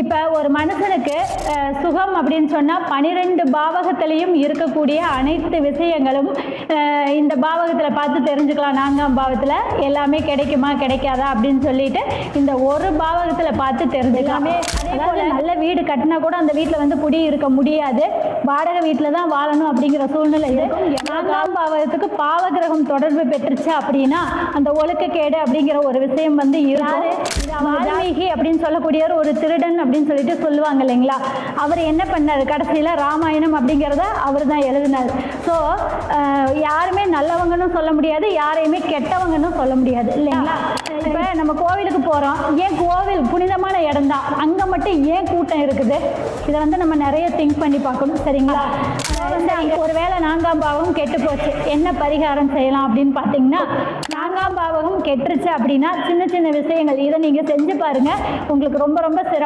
இப்போ ஒரு மனுஷனுக்கு சுகம் அப்படின்னு சொன்னால் பனிரெண்டு பாவகத்திலையும் இருக்கக்கூடிய அனைத்து விஷயங்களும் இந்த பாவகத்தில் பார்த்து தெரிஞ்சுக்கலாம். நான்காம் பாவத்தில் எல்லாமே கிடைக்குமா கிடைக்காதா அப்படின்னு சொல்லிட்டு இந்த ஒரு பாவகத்தில் பார்த்து தெரிஞ்சுக்கலாமே. அதாவது நல்ல வீடு கட்டினா கூட அந்த வீட்டில் வந்து குடி இருக்க முடியாது. வாடகை வீட்டில் தான் வாழணும் அப்படிங்கிற சூழ்நிலை இருக்கும். நான்காம் பாவகத்துக்கு பாவகிரகம் தொடர்பு பெற்றுச்சு அப்படின்னா அந்த ஒழுக்கக்கேடு அப்படிங்கிற ஒரு விஷயம் வந்து வால்மீகி அப்படின்னு சொல்லக்கூடியவர் ஒரு திருடன் அப்படின்னு சொல்லிட்டு சொல்லுவாங்க இல்லைங்களா? அவர் என்ன பண்ணார்? கடைசியில் ராமாயணம் அப்படிங்கிறத அவர் தான் எழுதினார். ஸோ யாருமே நல்லவங்கன்னு சொல்ல முடியாது யாரையுமே கெட்டவங்கன்னு சொல்ல முடியாது இல்லைங்களா? இப்போ நம்ம கோவிலுக்கு போகிறோம் ஏன் கோவில் புனிதமான இடம் தான் அங்கே மட்டும் ஏன் கூட்டம் இருக்குது? இதை வந்து நம்ம நிறைய திங்க் பண்ணி பார்க்கணும் சரிங்களா? வந்து அங்கே ஒருவேளை நான்காம் பாவம் கெட்டு போச்சு. என்ன பரிகாரம் செய்யலாம் அப்படின்னு பார்த்தீங்கன்னா நான்காம் பாவகம் கெட்டுருச்சு அப்படின்னா சின்ன சின்ன விஷயங்கள். இதை நீங்கள் செஞ்சு பாருங்கள் உங்களுக்கு ரொம்ப ரொம்ப சிறப்பு